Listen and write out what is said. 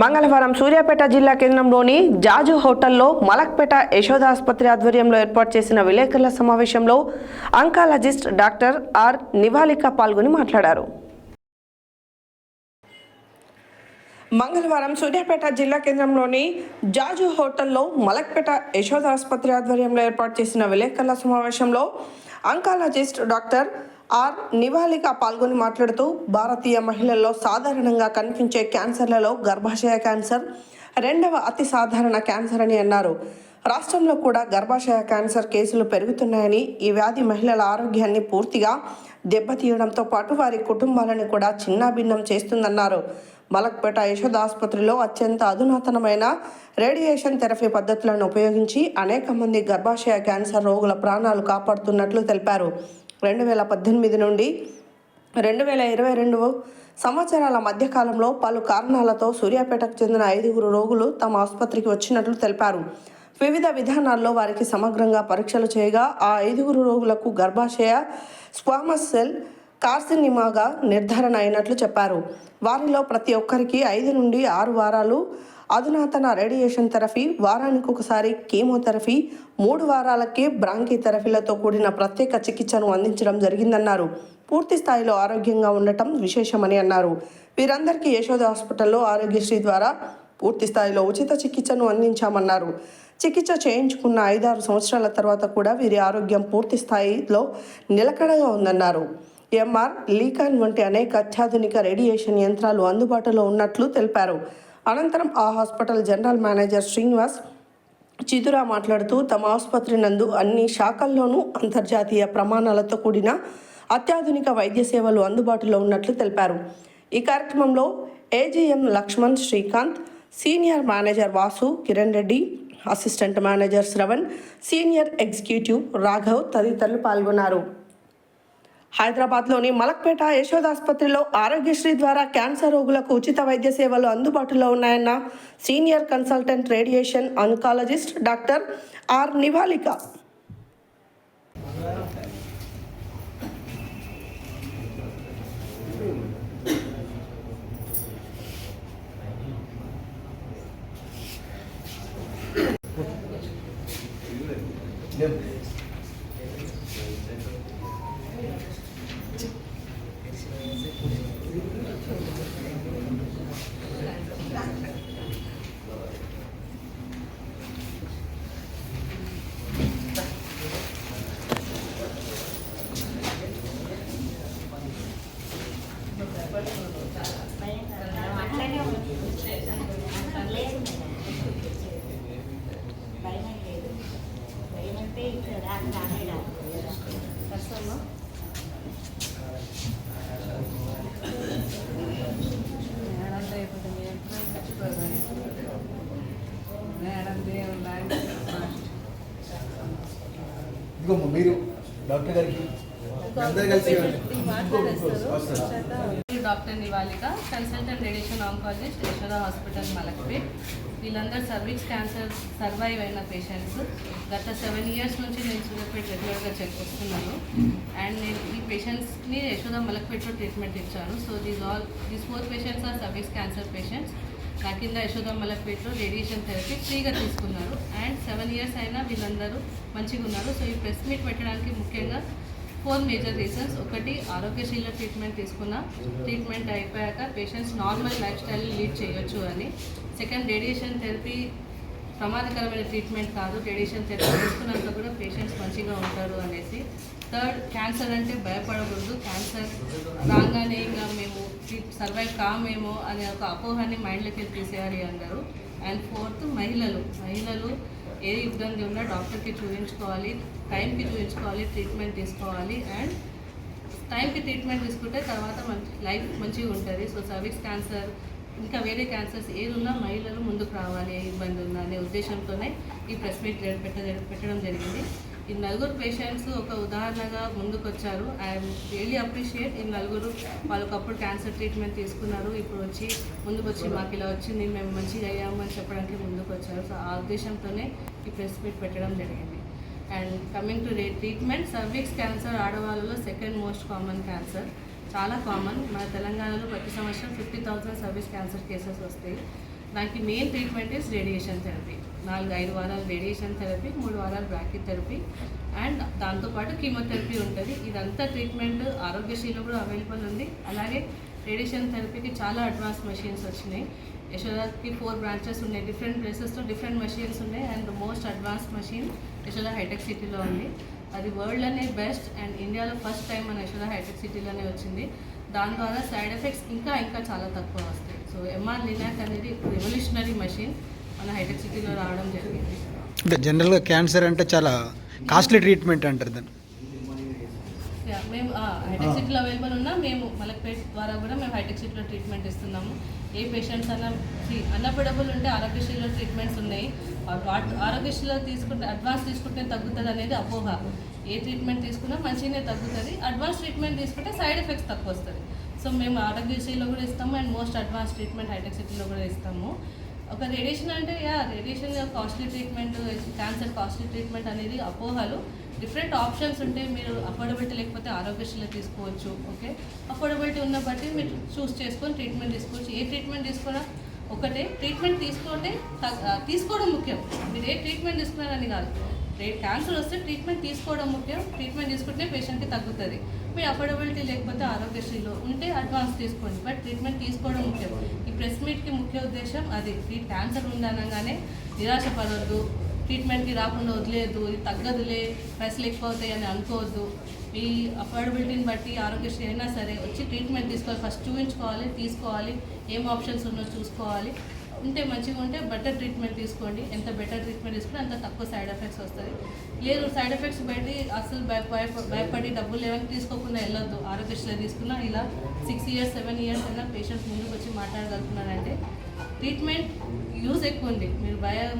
మంగళవారం సూర్యాపేట జిల్లా కేంద్రంలోని జాజు హోటల్లో మలక్పేట యశోద ఆసుపత్రి ఆధ్వర్యంలో ఏర్పాటు చేసిన విలేకరుల సమావేశంలో అంకాలజిస్ట్ డాక్టర్ ఆర్ నివాలిక పాల్గొని మాట్లాడారు. మంగళవారం సూర్యాపేట జిల్లా కేంద్రంలోని జాజు హోటల్లో మలక్పేట యశోద ఆసుపత్రి ఆధ్వర్యంలో ఏర్పాటు చేసిన విలేకరుల సమావేశంలో అంకాలజిస్ట్ డాక్టర్ ఆర్ నివాలిక పాల్గొని మాట్లాడుతూ భారతీయ మహిళల్లో సాధారణంగా కనిపించే క్యాన్సర్లలో గర్భాశయ క్యాన్సర్ రెండవ అతి సాధారణ క్యాన్సర్ అని అన్నారు. రాష్ట్రంలో కూడా గర్భాశయ క్యాన్సర్ కేసులు పెరుగుతున్నాయని ఈ వ్యాధి మహిళల ఆరోగ్యాన్ని పూర్తిగా దెబ్బతీయడంతో పాటు వారి కుటుంబాలను కూడా చిన్నాభిన్నం చేస్తుందన్నారు. మలక్పేట యశోద ఆసుపత్రిలో అత్యంత అధునాతనమైన రేడియేషన్ థెరపీ పద్ధతులను ఉపయోగించి అనేక మంది గర్భాశయ క్యాన్సర్ రోగుల ప్రాణాలు కాపాడుతున్నట్లు తెలిపారు. రెండు వేల పద్దెనిమిది నుండి రెండు వేల ఇరవై రెండు సంవత్సరాల మధ్యకాలంలో పలు కారణాలతో సూర్యాపేటకు చెందిన ఐదుగురు రోగులు తమ ఆసుపత్రికి వచ్చినట్లు తెలిపారు. వివిధ విధానాల్లో వారికి సమగ్రంగా పరీక్షలు చేయగా ఆ ఐదుగురు రోగులకు గర్భాశయ స్క్వామస్ సెల్ కార్సినిమాగా నిర్ధారణ అయినట్లు చెప్పారు. వారిలో ప్రతి ఒక్కరికి ఐదు నుండి ఆరు వారాలు అధునాతన రేడియేషన్ థెరపీ వారానికి ఒకసారి కీమోథెరపీ మూడు వారాలకే బ్రాంకీ థెరపీలతో కూడిన ప్రత్యేక చికిత్సను అందించడం జరిగిందన్నారు. పూర్తి స్థాయిలో ఆరోగ్యంగా ఉండటం విశేషమని అన్నారు. వీరందరికీ యశోద హాస్పిటల్లో ఆరోగ్యశ్రీ ద్వారా పూర్తి స్థాయిలో ఉచిత చికిత్సను అందించామన్నారు. చికిత్స చేయించుకున్న ఐదారు సంవత్సరాల తర్వాత కూడా వీరి ఆరోగ్యం పూర్తి స్థాయిలో నిలకడగా ఉందన్నారు. ఎంఆర్ లీకాన్ వంటి అనేక అత్యాధునిక రేడియేషన్ యంత్రాలు అందుబాటులో ఉన్నట్లు తెలిపారు. అనంతరం ఆ hospital general manager Srinivas Chidura మాట్లాడుతూ తమ ఆసుపత్రి నందు అన్ని శాఖల్లోనూ అంతర్జాతీయ ప్రమాణాలతో కూడిన అత్యాధునిక వైద్య సేవలు అందుబాటులో ఉన్నట్లు తెలిపారు. ఈ కార్యక్రమంలో AGM Lakshman Srikanth senior manager Vasu Kiran Reddy assistant manager Shravan senior executive Raghav తదితరులు పాల్గొన్నారు. హైదరాబాద్లోని మలక్పేట యశోద ఆసుపత్రిలో ఆరోగ్యశ్రీ ద్వారా క్యాన్సర్ రోగులకు ఉచిత వైద్య సేవలు అందుబాటులో ఉన్నాయన్న senior consultant radiation oncologist doctor R Nivalika భయం లేదు భయం అంటే ఇక్కడ రాని రానే రాదు కష్టమా మేడం రేపు మీ ఎప్పుడు మర్చిపోయారు మేడం దేవుడు లాంటి ఇదిగోమ్మ మీరు డాక్టర్ గారికి doctor Nivalika consultant radiation oncologist Yashoda hospital Malakpet. వీళ్ళందరూ సర్విక్స్ క్యాన్సర్ సర్వైవ్ అయిన పేషెంట్స్. గత సెవెన్ ఇయర్స్ నుంచి నేను సూర్యాపేట రెగ్యులర్గా చెక్ వస్తున్నాను అండ్ నేను ఈ పేషెంట్స్ని యశోద మలక్పేట్లో ట్రీట్మెంట్ ఇచ్చాను. So these all these four patients are cervix cancer patients నా కింద యశోద మలక్పేట్లో రేడియేషన్ థెరపీ ఫ్రీగా తీసుకున్నారు. అండ్ సెవెన్ ఇయర్స్ అయినా వీళ్ళందరూ మంచిగా ఉన్నారు సో ఈ ప్రెస్ మీట్ పెట్టడానికి ముఖ్యంగా ఫోర్ మేజర్ రీజన్స్. ఒకటి ఆరోగ్యశీల ట్రీట్మెంట్ తీసుకున్న. ట్రీట్మెంట్ అయిపోయాక patients normal life style lead చేయొచ్చు అని. సెకండ్ రేడియేషన్ థెరపీ ప్రమాదకరమైన ట్రీట్మెంట్ కాదు. రేడియేషన్ థెరపీ తీసుకున్నాక కూడా పేషెంట్స్ మంచిగా ఉంటారు అనేసి. థర్డ్ క్యాన్సర్ అంటే భయపడకూడదు. క్యాన్సర్ రాగానే ఇంకా మేము సర్వైవ్ కామేమో అనే ఒక అపోహాన్ని మైండ్లోకి తీసేయాలి అన్నారు. అండ్ ఫోర్త్ మహిళలు. మహిళలు ఏ ఇబ్బంది ఉన్నా డాక్టర్కి చూపించుకోవాలి టైంకి చూపించుకోవాలి ట్రీట్మెంట్ తీసుకోవాలి అండ్ టైంకి ట్రీట్మెంట్ తీసుకుంటే తర్వాత మంచి లైఫ్ మంచిగా ఉంటుంది. సో సర్వీక్స్ క్యాన్సర్ ఇంకా వేరే క్యాన్సర్స్ ఏదున్నా మహిళలు ముందుకు రావాలి ఏ ఇబ్బంది ఉన్నా అనే ఉద్దేశంతోనే ఈ ప్రెస్ మీట్ పెట్ట పెట్టడం జరిగింది. ఈ నలుగురు పేషెంట్స్ ఒక ఉదాహరణగా ముందుకు వచ్చారు ఐఎమ్ రియలీ అప్రిషియేట్ ఈ నలుగురు వాళ్ళు అప్పుడు క్యాన్సర్ ట్రీట్మెంట్ తీసుకున్నారు. ఇప్పుడు వచ్చి ముందుకు వచ్చి మాకు ఇలా వచ్చింది మేము మంచిగా అయ్యాము అని చెప్పడానికి ముందుకు వచ్చారు సో ఆ ఉద్దేశంతోనే ఈ ప్రెస్ మీట్ పెట్టడం జరిగింది. And coming to treatment cervix cancer ఆడవాళ్ళలో సెకండ్ మోస్ట్ కామన్ క్యాన్సర్ చాలా కామన్ మన తెలంగాణలో ప్రతి సంవత్సరం fifty thousand cervix cancer cases వస్తాయి. దానికి main treatment is radiation therapy నాలుగు ఐదు వారాలు రేడియేషన్ థెరపీ మూడు వారాలు బ్రాకెట్ థెరపీ అండ్ దాంతోపాటు కీమోథెరపీ ఉంటుంది. ఇదంతా ట్రీట్మెంట్ ఆరోగ్యశ్రీలో కూడా అవైలబుల్ ఉంది. అలాగే రేడియేషన్ థెరపీకి చాలా అడ్వాన్స్ మెషిన్స్ వచ్చినాయి. యశోదాకి ఫోర్ బ్రాంచెస్ ఉన్నాయి. డిఫరెంట్ ప్లేసెస్లో డిఫరెంట్ మెషిన్స్ ఉన్నాయి. And most advance machine Yashoda Hitech సిటీలో ఉంది. అది వరల్డ్లోనే బెస్ట్ అండ్ ఇండియాలో ఫస్ట్ టైం మన యశోద హైటెక్ సిటీలోనే వచ్చింది. దాని ద్వారా సైడ్ ఎఫెక్ట్స్ ఇంకా ఇంకా చాలా తక్కువ వస్తాయి. సో ఎంఆర్ లినాక్ అనేది రెవల్యూషనరీ మెషిన్ మన హైటెక్ సిటీలో రావడం జరిగింది. అంటే జనరల్గా క్యాన్సర్ అంటే చాలా కాస్ట్లీ ట్రీట్మెంట్ అంటారు దాన్ని. మేము హైటెక్ సిటీలో అవైలబుల్ ఉన్నా మేము మలక్పేట్ ద్వారా కూడా మేము హైటెక్ సిటీలో ట్రీట్మెంట్ ఇస్తున్నాము. ఏ పేషెంట్స్ అన్న అన్నపడబుల్ ఉంటే ఆరోగ్యశ్రీలో ట్రీట్మెంట్స్ ఉన్నాయి. ఆరోగ్యశ్రీలో తీసుకుంటే అడ్వాన్స్ తీసుకుంటే తగ్గుతుంది అనేది అపోహ. ఏ ట్రీట్మెంట్ తీసుకున్నా మంచిగానే తగ్గుతుంది. అడ్వాన్స్ ట్రీట్మెంట్ తీసుకుంటే సైడ్ ఎఫెక్ట్స్ తక్కువ వస్తుంది సో మేము ఆరోగ్యశ్రీలో కూడా ఇస్తాము and most advance treatment Hitech సిటీలో కూడా ఇస్తాము. ఒక రేడియేషన్ అంటే yeah radiation costly treatment cancer costly treatment అనేది అపోహలు. డిఫరెంట్ ఆప్షన్స్ ఉంటే మీరు అఫోర్డబిలిటీ లేకపోతే ఆరోగ్యశ్రీలో తీసుకోవచ్చు ఓకే? అఫోర్డబిలిటీ ఉన్న బట్టి మీరు చూస్ చేసుకొని ట్రీట్మెంట్ తీసుకోవచ్చు. ఏ ట్రీట్మెంట్ తీసుకున్నా ఒకటే ట్రీట్మెంట్ తీసుకుంటే తీసుకోవడం ముఖ్యం. మీరు ఏ ట్రీట్మెంట్ తీసుకున్నారని కాదు. క్యాన్సర్ వస్తే ట్రీట్మెంట్ తీసుకోవడం ముఖ్యం. ట్రీట్మెంట్ తీసుకుంటే పేషెంట్కి తగ్గుతుంది. మీ అఫోర్డబిలిటీ లేకపోతే ఆరోగ్యశ్రీలో ఉంటే అడ్వాన్స్ తీసుకోండి. బట్ ట్రీట్మెంట్ తీసుకోవడం ముఖ్యం. ఈ ప్రెస్ మీట్కి ముఖ్య ఉద్దేశం అది. ఈ క్యాన్సర్ ఉందనగానే నిరాశపడవద్దు ట్రీట్మెంట్కి రాకుండా వదిలేదు ఇది తగ్గదులే. పైసలు ఎక్కువ అవుతాయి అని అనుకోవద్దు. మీ అఫోర్డబిలిటీని బట్టి ఆరోగ్యశ్రీ అయినా సరే వచ్చి ట్రీట్మెంట్ తీసుకోవాలి. ఫస్ట్ చూపించుకోవాలి తీసుకోవాలి. ఏం ఆప్షన్స్ ఉన్నో చూసుకోవాలి. ఉంటే మంచిగా ఉంటే బెటర్ ట్రీట్మెంట్ తీసుకోండి. ఎంత బెటర్ ట్రీట్మెంట్ తీసుకుంటే అంత తక్కువ సైడ్ ఎఫెక్ట్స్ వస్తుంది లేదు సైడ్ ఎఫెక్ట్స్ బయట అసలు భయ- భయపడి డబ్బులు ఏమైనా తీసుకోకుండా వెళ్ళొద్దు. ఆరోగ్యశ్రీలో తీసుకున్నా ఇలా సిక్స్ ఇయర్స్ సెవెన్ ఇయర్స్ అయినా పేషెంట్స్ ముందుకు వచ్చి మాట్లాడగలుగుతున్నారంటే ట్రీట్మెంట్ యూజ్ ఎక్కువ ఉంది. మీరు భయం